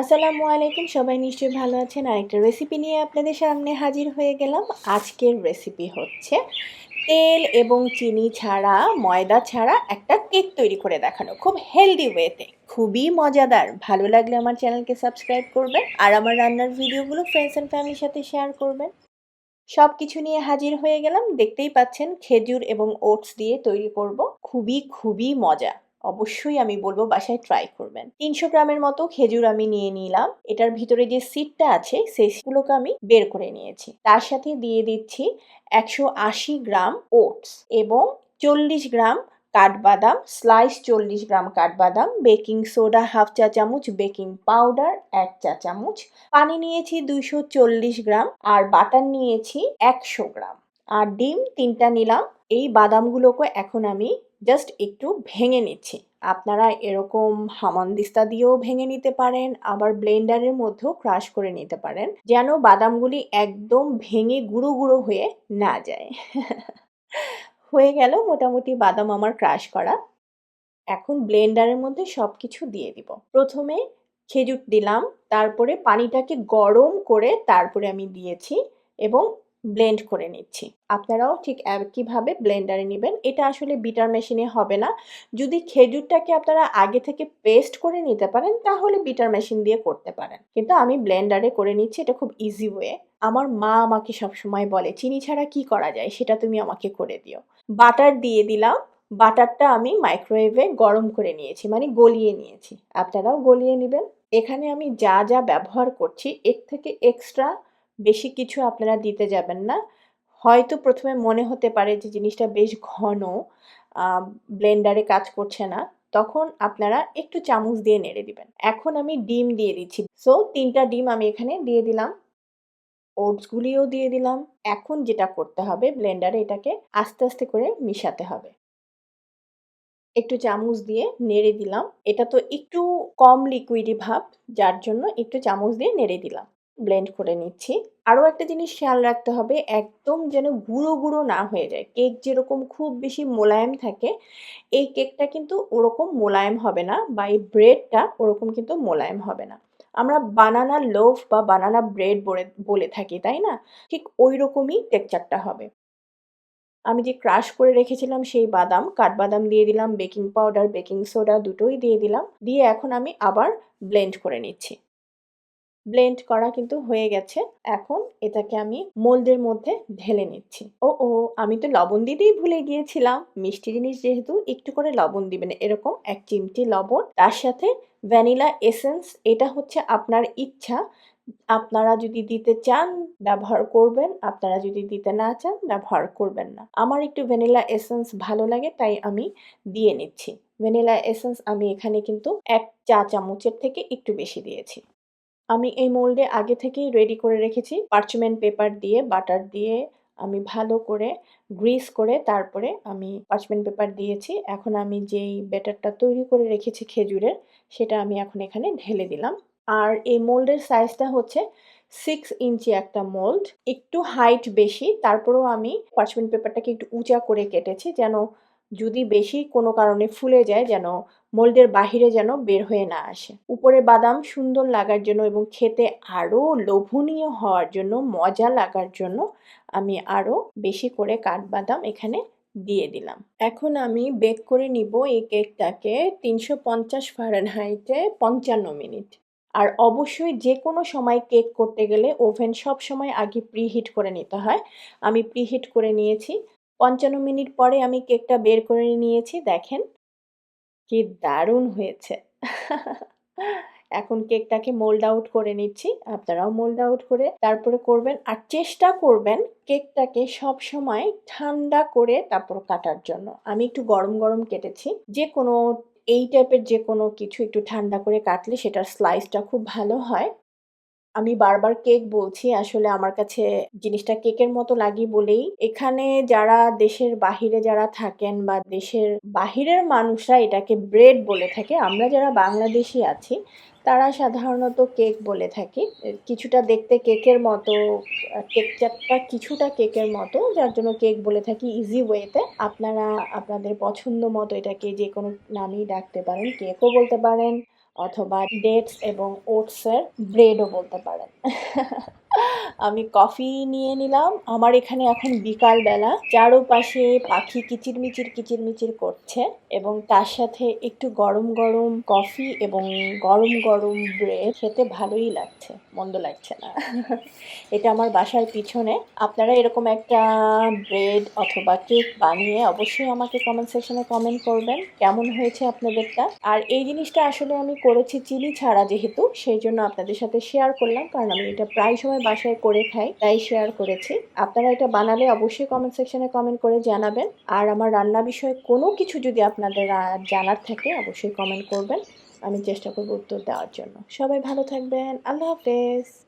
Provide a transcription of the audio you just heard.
আসসালামু আলাইকুম, সবাই নিশ্চয়ই ভালো আছেন। আরেকটা রেসিপি নিয়ে আপনাদের সামনে হাজির হয়ে গেলাম। আজকের রেসিপি হচ্ছে তেল এবং চিনি ছাড়া, ময়দা ছাড়া একটা কেক তৈরি করে দেখানো খুব হেলদি ওয়েতে খুবই মজাদার। ভালো লাগলে আমার চ্যানেলকে সাবস্ক্রাইব করবেন আর আমার রান্নার ভিডিওগুলো ফ্রেন্ডস অ্যান্ড ফ্যামিলির সাথে শেয়ার করবেন। সব কিছু নিয়ে হাজির হয়ে গেলাম। দেখতেই পাচ্ছেন খেজুর এবং ওটস দিয়ে তৈরি করব। খুবই খুবই মজা। অবশ্যই আমি বলব বাসায় ট্রাই করবেন। তিনশো গ্রামের মতো খেজুর আমি নিয়ে নিলাম। এটার ভিতরে যে সিটটা আছে সেইগুলোকে আমি বের করে নিয়েছি। তার সাথে দিয়ে দিচ্ছি একশো আশি গ্রাম ওটস এবং চল্লিশ গ্রাম কাঠবাদাম স্লাইস চল্লিশ গ্রাম কাঠবাদাম বেকিং সোডা হাফ চা চামচ বেকিং পাউডার এক চা চামচ। পানি নিয়েছি দুইশো চল্লিশ গ্রাম আর বাটার নিয়েছি একশো গ্রাম। আর ডিম তিনটা নিলাম। এই বাদামগুলোকে এখন আমি জাস্ট একটু ভেঙে নিচ্ছি। আপনারা এরকম হামানদিস্তা দিয়েও ভেঙে নিতে পারেন, আবার ব্লেন্ডারের মধ্যেও ক্রাশ করে নিতে পারেন, যেন বাদামগুলি একদম ভেঙে গুঁড়ো গুঁড়ো হয়ে না যায়। হয়ে গেল মোটামুটি বাদাম আমার ক্রাশ করা। এখন ব্লেন্ডারের মধ্যে সব কিছু দিয়ে দিব। প্রথমে খেজুর দিলাম, তারপরে পানিটাকে গরম করে তারপরে আমি দিয়েছি এবং ব্লেন্ড করে নিচ্ছি। আপনারাও ঠিক একইভাবে ব্লেন্ডারে নেবেন এটা আসলে বিটার মেশিনে হবে না। যদি খেজুরটাকে আপনারা আগে থেকে পেস্ট করে নিতে পারেন তাহলে বিটার মেশিন দিয়ে করতে পারেন। কিন্তু আমি ব্লেন্ডারে করে নিচ্ছি এটা খুব ইজি ওয়ে আমার মা আমাকে সবসময় বলে, চিনি ছাড়া কি করা যায় সেটা তুমি আমাকে করে দিও। বাটার দিয়ে দিলাম। বাটারটা আমি মাইক্রোওয়েভে গরম করে নিয়েছি মানে গলিয়ে নিয়েছি। আপনারাও গলিয়ে নেবেন। এখানে আমি যা যা ব্যবহার করছি এর থেকে এক্সট্রা বেশি কিছু আপনারা দিতে যাবেন না। হয়তো প্রথমে মনে হতে পারে যে জিনিসটা বেশ ঘন ব্লেন্ডারে কাজ করছে না, তখন আপনারা একটু চামচ দিয়ে নেড়ে দিবেন। এখন আমি ডিম দিয়ে দিচ্ছি। সো তিনটা ডিম আমি এখানে দিয়ে দিলাম। ওটসগুলিও দিয়ে দিলাম। এখন যেটা করতে হবে ব্লেন্ডারে এটাকে আস্তে আস্তে করে মিশাতে হবে। একটু চামচ দিয়ে নেড়ে দিলাম। এটা তো একটু কম লিকুইডি ভাব, যার জন্য একটু চামচ দিয়ে নেড়ে দিলাম। ব্লেন্ড করে নিচ্ছি। আরও একটা জিনিস খেয়াল রাখতে হবে, একদম যেন গুঁড়ো গুঁড়ো না হয়ে যায়। কেক যেরকম খুব বেশি মোলায়েম থাকে, এই কেকটা কিন্তু ওরকম মোলায়েম হবে না বা এই ব্রেডটা ওরকম কিন্তু মোলায়েম হবে না। আমরা বানানা লোভ বা বানানা ব্রেড বলে থাকি, তাই না? ঠিক ওই রকমই টেক্সচারটা হবে। আমি যে ক্রাশ করে রেখেছিলাম সেই বাদাম, কাঠবাদাম দিয়ে দিলাম বেকিং পাউডার বেকিং সোডা দুটোই দিয়ে দিলাম। দিয়ে এখন আমি আবার ব্লেন্ড করে নিচ্ছি। ব্লেন্ড করা কিন্তু হয়ে গেছে। এখন এটাকে আমি মোল্ডের মধ্যে ঢেলে নিচ্ছি। ও ও, আমি তো লবণ দিতেই ভুলে গিয়েছিলাম। মিষ্টি জিনিস যেহেতু একটু করে লবণ দিবেন, এরকম এক চিমটি লবণ। তার সাথে ভ্যানিলা এসেন্স, এটা হচ্ছে আপনার ইচ্ছা। আপনারা যদি দিতে চান, ব্যবহার করবেন। আপনারা যদি দিতে না চান, ব্যবহার করবেন না। আমার একটু ভ্যানিলা এসেন্স ভালো লাগে, তাই আমি দিয়ে নিচ্ছি। ভ্যানিলা এসেন্স আমি এখানে কিন্তু এক চা চামচের থেকে একটু বেশি দিয়েছি। আমি এই মোল্ডে আগে থেকেই রেডি করে রেখেছি। পার্চমেন্ট পেপার দিয়ে বাটার দিয়ে আমি ভালো করে গ্রিস করে তারপরে আমি পার্চমেন্ট পেপার দিয়েছি। এখন আমি যেই ব্যাটারটা তৈরি করে রেখেছি খেজুরের, সেটা আমি এখন এখানে ঢেলে দিলাম। আর এই মোল্ডের সাইজটা হচ্ছে সিক্স ইঞ্চি একটা মোল্ড একটু হাইট বেশি, তারপরেও আমি পার্চমেন্ট পেপারটাকে একটু উঁচা করে কেটেছি যেন যদি বেশি কোনো কারণে ফুলে যায় যেন মোল্ডের বাহিরে যেন বের হয়ে না আসে। উপরে বাদাম সুন্দর লাগার জন্য এবং খেতে আরও লোভনীয় হওয়ার জন্য, মজা লাগার জন্য আমি আরও বেশি করে কাঠবাদাম এখানে দিয়ে দিলাম। এখন আমি বেক করে নিব এই কেকটাকে তিনশো পঞ্চাশ ফারেনহাইটে পঞ্চান্ন মিনিট। আর অবশ্যই যে কোনো সময় কেক করতে গেলে ওভেন সব সময় আগে প্রিহিট করে নিতে হয়। আমি প্রিহিট করে নিয়েছি। পঞ্চান্ন মিনিট পরে আমি কেকটা বের করে নিয়েছি, দেখেন। কি দারুণ হয়েছে। এখন কেকটাকে মোল্ড আউট করে নিচ্ছি, আপনারাও মোল্ড আউট করে তারপরে করবেন আর চেষ্টা করবেন কেকটাকে সব সময় ঠান্ডা করে তারপর কাটার জন্য। আমি একটু গরম গরম কেটেছি, যে কোনো, এই টাইপের যে কোনো কিছু একটু ঠান্ডা করে কাটলে সেটার স্লাইসটা খুব ভালো হয়। আমি বারবার কেক বলছি, আসলে আমার কাছে জিনিসটা কেকের মতো লাগি বলেই। এখানে যারা দেশের বাহিরে যারা থাকেন বা দেশের বাহিরের মানুষরা এটাকে ব্রেড বলে থাকে, আমরা যারা বাংলাদেশি আছি, তারা সাধারণত কেক বলে থাকি। কিছুটা দেখতে কেকের মতো টেকচারটা কিছুটা কেকের মতো, যার জন্য কেক বলে থাকি ইজি ওয়েতে আপনারা, আপনাদের পছন্দ মতো এটাকে যে কোনো নামই ডাকতে পারেন, কেকও বলতে পারেন অথবা ডেটস এবং ওটসের ব্রেডও বলতে পারেন। আমি কফি নিয়ে নিলাম। আমার এখানে এখন বিকালবেলা চারোপাশে পাখি কিচিরমিচির কিচিরমিচির করছে এবং তার সাথে একটু গরম গরম কফি এবং গরম গরম ব্রেড খেতে ভালোই লাগছে। মন্দ লাগছে না। এটা আমার বাসার পিছনে। আপনারা এরকম একটা ব্রেড অথবা কেক বানিয়ে অবশ্যই আমাকে কমেন্ট সেকশনে কমেন্ট করবেন। কেমন হয়েছে আপনাদেরটা? আর এই জিনিসটা আসলে আমি করেছি চিনি ছাড়া যেহেতু, সেই জন্য আপনাদের সাথে শেয়ার করলাম। কারণ আমি এটা প্রায় সময় বাসায় করে খাই, তাই শেয়ার করেছি। আপনারা এটা বানালে অবশ্যই কমেন্ট সেকশনে কমেন্ট করে জানাবেন। আর আমার রান্না বিষয়ে কোনো কিছু যদি আপনাদের জানার থাকে, অবশ্যই কমেন্ট করবেন। আমি চেষ্টা করব উত্তর দেওয়ার জন্য। সবাই ভালো থাকবেন। আল্লাহ হাফেজ।